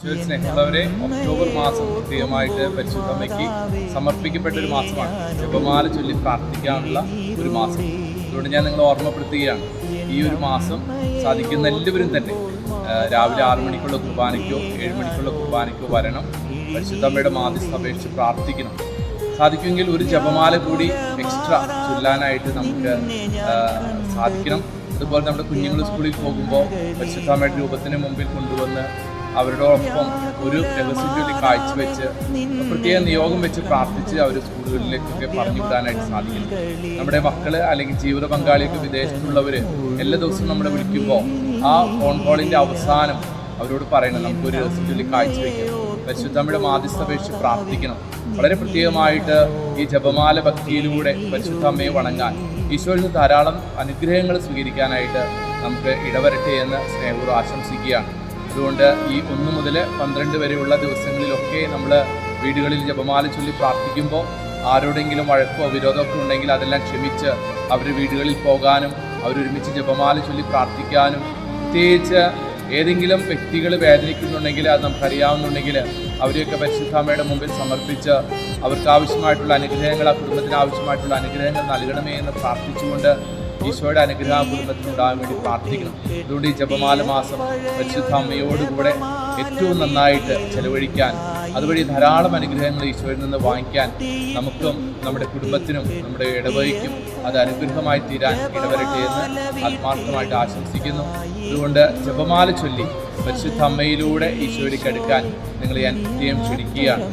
സ്നേഹമുള്ളവരെ ഒക്ടോബർ മാസം പ്രത്യേകമായിട്ട് പരിശുദ്ധമ്മയ്ക്ക് സമർപ്പിക്കപ്പെട്ട ഒരു മാസമാണ്. ജപമാല ചൊല്ലി പ്രാർത്ഥിക്കാനുള്ള ഒരു മാസം. അതുകൊണ്ട് ഞാൻ നിങ്ങളെ ഓർമ്മപ്പെടുത്തുകയാണ്. ഈ ഒരു മാസം സാധിക്കുന്ന എല്ലാവരും തന്നെ രാവിലെ ആറു മണിക്കുള്ള കുർബാനയ്ക്കോ ഏഴ് മണിക്കുള്ള കുർബാനയ്ക്കോ വരണം. പരിശുദ്ധമ്മയുടെ മാധ്യസ്ഥ അപേക്ഷിച്ച് പ്രാർത്ഥിക്കണം. സാധിക്കുമെങ്കിൽ ഒരു ജപമാല കൂടി എക്സ്ട്രാ ചൊല്ലാനായിട്ട് നമുക്ക് സാധിക്കണം. അതുപോലെ നമ്മുടെ കുഞ്ഞുങ്ങൾ സ്കൂളിൽ പോകുമ്പോൾ പരിശുദ്ധമ്മയുടെ രൂപത്തിന് മുമ്പിൽ കൊണ്ടുവന്ന് അവരോടൊപ്പം ഒരു രഹസ്യജോലി കാഴ്ചവെച്ച് പ്രത്യേക നിയോഗം വെച്ച് പ്രാർത്ഥിച്ച് അവർ സ്കൂളുകളിലേക്കൊക്കെ പറഞ്ഞു വിടാനായിട്ട് സാധിക്കും നമ്മുടെ മക്കൾ അല്ലെങ്കിൽ ജീവിത പങ്കാളിയൊക്കെ വിദേശത്തുള്ളവർ എല്ലാ ദിവസവും നമ്മളെ വിളിക്കുമ്പോൾ ആ ഫോൺ കോളിന്റെ അവസാനം അവരോട് പറയണം നമുക്കൊരു രഹസ്യജോലി കാഴ്ചവെക്കണം പരിശുദ്ധമ്മയുടെ മാധ്യസ്ഥ അപേക്ഷിച്ച് പ്രാർത്ഥിക്കണം. വളരെ പ്രത്യേകമായിട്ട് ഈ ജപമാല ഭക്തിയിലൂടെ പരിശുദ്ധ അമ്മയെ വണങ്ങാൻ ഈശോയിൽ നിന്ന് ധാരാളം അനുഗ്രഹങ്ങൾ സ്വീകരിക്കാനായിട്ട് നമുക്ക് ഇടവരട്ടെ എന്ന് സ്നേഹപൂർവം ആശംസിക്കുകയാണ്. അതുകൊണ്ട് ഈ ഒന്ന് മുതൽ പന്ത്രണ്ട് വരെയുള്ള ദിവസങ്ങളിലൊക്കെ നമ്മൾ വീടുകളിൽ ജപമാല ചൊല്ലി പ്രാർത്ഥിക്കുമ്പോൾ ആരോടെങ്കിലും വഴക്കോ വിരോധമൊക്കെ ഉണ്ടെങ്കിൽ അതെല്ലാം ക്ഷമിച്ച് അവർ വീടുകളിൽ പോകാനും അവരൊരുമിച്ച് ജപമാല ചൊല്ലി പ്രാർത്ഥിക്കാനും പ്രത്യേകിച്ച് ഏതെങ്കിലും വ്യക്തികൾ വേദനിക്കുന്നുണ്ടെങ്കിൽ അത് നമുക്കറിയാവുന്നുണ്ടെങ്കിൽ അവരെയൊക്കെ പരിശുദ്ധാമ്മയുടെ മുമ്പിൽ സമർപ്പിച്ച് അവർക്ക് ആവശ്യമായിട്ടുള്ള അനുഗ്രഹങ്ങൾ ആ കുടുംബത്തിന് ആവശ്യമായിട്ടുള്ള അനുഗ്രഹങ്ങൾ നൽകണമേ എന്ന് പ്രാർത്ഥിച്ചുകൊണ്ട് ഈശോയുടെ അനുഗ്രഹ ആ കുടുംബത്തിന് ഉണ്ടാകാൻ വേണ്ടി പ്രാർത്ഥിക്കണം. അതുകൊണ്ട് ഈ ജപമാല മാസം പരിശുദ്ധ അമ്മയോടുകൂടെ ഏറ്റവും നന്നായിട്ട് ചെലവഴിക്കാൻ അതുവഴി ധാരാളം അനുഗ്രഹങ്ങൾ ഈശോയിൽ നിന്ന് വാങ്ങിക്കാൻ നമുക്കും നമ്മുടെ കുടുംബത്തിനും നമ്മുടെ ഇടവഴിക്കും അത് അനുഗ്രഹമായി തീരാൻ ഇടവരട്ടെ എന്ന് ആത്മാർത്ഥമായിട്ട് ആശംസിക്കുന്നു. അതുകൊണ്ട് ജപമാല ചൊല്ലി പരിശുദ്ധ അമ്മയിലൂടെ ഈശോയിലേക്ക് അടുക്കാൻ നിങ്ങൾ ഞാൻ നിത്യം ക്ഷണിക്കുകയാണ്.